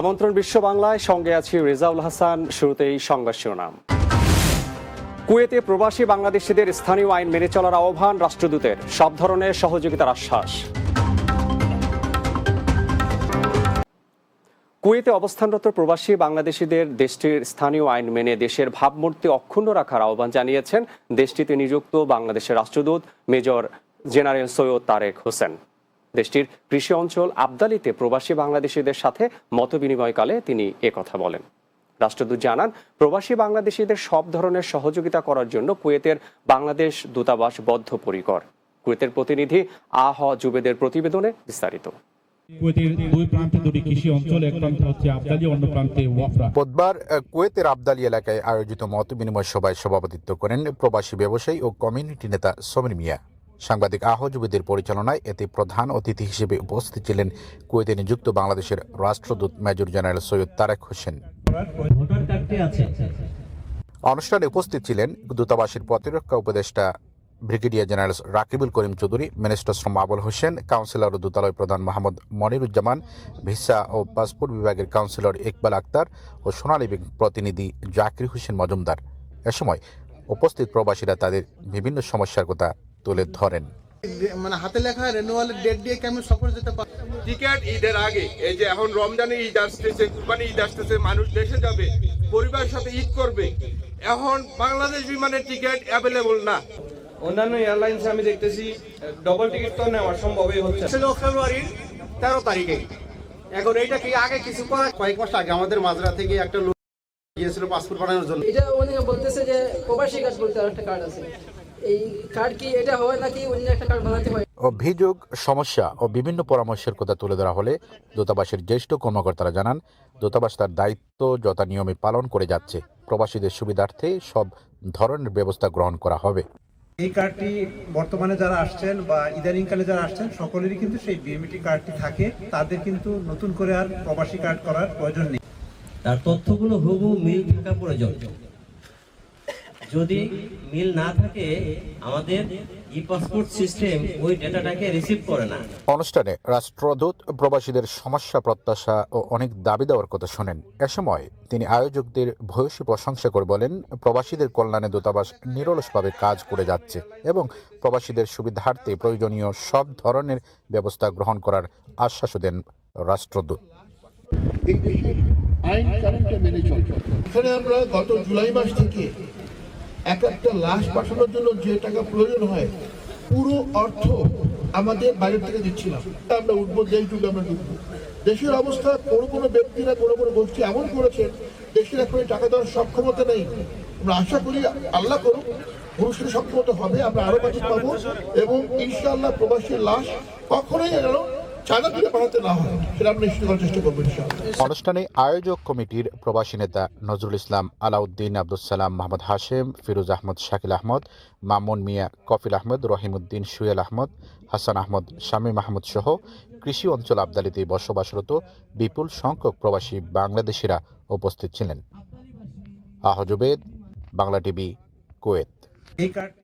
আমন্ত্রণ বিশ্ব বাংলায়। সঙ্গে আছি রেজাউল হাসান, শুরুতেই সংবাদ শিরোনাম। কুয়েতে প্রবাসী বাংলাদেশিদের স্থানীয় আইন মেনে চলার আহ্বান রাষ্ট্রদূতের। সব ধরনের সহযোগিতার আশ্বাস। কুয়েতে অবস্থানরত প্রবাসী বাংলাদেশিদের দেশটির স্থানীয় আইন মেনে দেশের ভাবমূর্তি অক্ষুণ্ণ রাখার আহ্বান জানিয়েছেন দেশটিতে নিযুক্ত বাংলাদেশের রাষ্ট্রদূত মেজর জেনারেল সৈয়দ তারেক হোসেন। দেশটির কৃষি অঞ্চল আবদালিতে প্রবাসী বাংলাদেশিদের সাথে মতবিনিময়কালে তিনি একথা বলেন। রাষ্ট্রদূত জানান প্রবাসী বাংলাদেশিদের সব ধরনের সহযোগিতা করার জন্য কুয়েতের বাংলাদেশ দূতাবাস বদ্ধপরিকর। কুয়েতের প্রতিনিধি আহ জুবেদের প্রতিবেদনে বিস্তারিত। কুয়েতের দুই প্রান্তে দুটি কৃষি অঞ্চল এক প্রান্তে হচ্ছে আবদালি অন্য প্রান্তে ওয়াফরা। বুধবার কুয়েতের আবদালি এলাকায় আয়োজিত মত বিনিময় সভায় সভাপতিত্ব করেন প্রবাসী ব্যবসায়ী ও কমিউনিটি নেতা সমীর মিয়া। সাংবাদিক আহজুবিদের পরিচালনায় এতে প্রধান অতিথি হিসেবে উপস্থিত ছিলেন কুয়েতে নিযুক্ত বাংলাদেশের রাষ্ট্রদূত মেজর জেনারেল সৈয়দ তারেক হোসেন। অনুষ্ঠানে উপস্থিত ছিলেন দূতাবাসের প্রতিরক্ষা উপদেষ্টা brigadier general Rakibul Karim Chowdhury, minister শ্রম আবুল হোসেন, কাউন্সিলর ও দূতালয় প্রধান মোহাম্মদ মনিরুজ্জামান, ভিসা ও পাসপোর্ট বিভাগের কাউন্সিলর ইকবাল আক্তার ও সোনালী প্রতিনিধি জাকির হোসেন মজুমদার। এ সময় উপস্থিত প্রবাসীরা তাদের বিভিন্ন সমস্যার কথা তুলে ধরেন। মানে হাতে লেখা রেনুয়ালের ডেট দিয়ে কেমন সফর যেতে পারে টিকিট ঈদের আগে এই যে এখন রমজানে ঈদ আসতেছে কুরবানি ঈদ আসতেছে মানুষ দেশে যাবে পরিবারের সাথে ঈদ করবে। এখন বাংলাদেশ বিমানের টিকিট অ্যাভেলেবল না। অন্যান্য এয়ারলাইন্সে আমি দেখতেছি ডবল টিকিট তো নেওয়া সম্ভবই হচ্ছে না। ছিল ফেব্রুয়ারির তেরো তারিখে। এখন এইটা কি আগে কিছু করা কয়েক মাস আগে আমাদের মাজরা থেকে একটা লোক গিয়েছিল পাসপোর্ট বানানোর জন্য। এটা উনি বলতেছে যে প্রবাসী কার্ড বলতে আর একটা কার্ড আছে। এই কার্ড কি এটা হয় নাকি অন্য একটা কার্ড বানাতে হয়? অভিযোগ সমস্যা ও বিভিন্ন পরামর্শের কথা তুলে ধরা হলে দূতাবাসের জ্যেষ্ঠ কর্মকর্তারা জানান দূতাবাস তার দায়িত্ব যথা নিয়মে পালন করে যাচ্ছে। প্রবাসীদের সুবিধার্থে সব ধরনের ব্যবস্থা গ্রহণ করা হবে। এই কার্ডটি বর্তমানে যারা আসছেন বা ইদানিংকালে যারা আসছেন সকলেরই কিন্তু সেই বিএমটি কার্ডটি থাকে। তাদের কিন্তু নতুন করে আর প্রবাসী কার্ড করার প্রয়োজন নেই। তার তথ্যগুলো হুবহু মিল থাকা প্রয়োজন। যদি মিল না থাকে আমাদের ই পাসপোর্ট সিস্টেম ওই ডেটাটাকে রিসিভ করে না। অনুষ্ঠানে রাষ্ট্রদূত প্রবাসীদের সমস্যা প্রত্যাশা ও অনেক দাবি দেওয়ার কথা শোনেন। এ সময় তিনি আয়োজকদের ভূয়সী প্রশংসা করে বলেন প্রবাসীদের কল্যাণে দূতাবাস নিরলসভাবে কাজ করে যাচ্ছে এবং প্রবাসীদের সুবিধার্থে প্রয়োজনীয় সব ধরনের ব্যবস্থা গ্রহণ করার আশ্বাসও দেন রাষ্ট্রদূত। এই আইন মেনে চলছে আমরা গত জুলাই মাস থেকে এক একটা লাশ পাঠানোর জন্য যে টাকা প্রয়োজন হয়, পুরো অর্থ আমাদের বাইরে থেকে দিচ্ছিলাম। আমরা উঠবো, যেইটুকু আমরা ঢুকবো দেশের অবস্থা, কোনো কোনো ব্যক্তিরা, কোনো কোনো গোষ্ঠী এমন করেছেন, দেশের এখন টাকা দেওয়ার সক্ষমতা নেই। আমরা আশা করি আল্লাহ করুক পুরুষের সক্ষমতা হবে, আমরা আরও বাকি পাবো এবং ইনশাআল্লাহ প্রবাসীর লাশ কখনোই যেন চাঁদা তুলে পাঠাতে না হয় সেটা আমরা নিশ্চিত করার চেষ্টা করব অনুষ্ঠানে আয়োজক কমিটির প্রবাসী নেতা নজরুল ইসলাম আলাউদ্দিন আব্দুল সালাম মোহাম্মদ হাশেম ফিরোজ আহমদ শাকিল আহমদ মামুন মিয়া কফিল আহমদ রহিমউদ্দিন সুয়েল আহমদ হাসান আহমদ শামীম মাহমুদ সহ কৃষি অঞ্চল আবদালিতে বসবাসরত বিপুল সংখ্যক প্রবাসী বাংলাদেশিরা উপস্থিত ছিলেন। আহজুবেদ বাংলা টিভি কুয়েত। এই কার্ড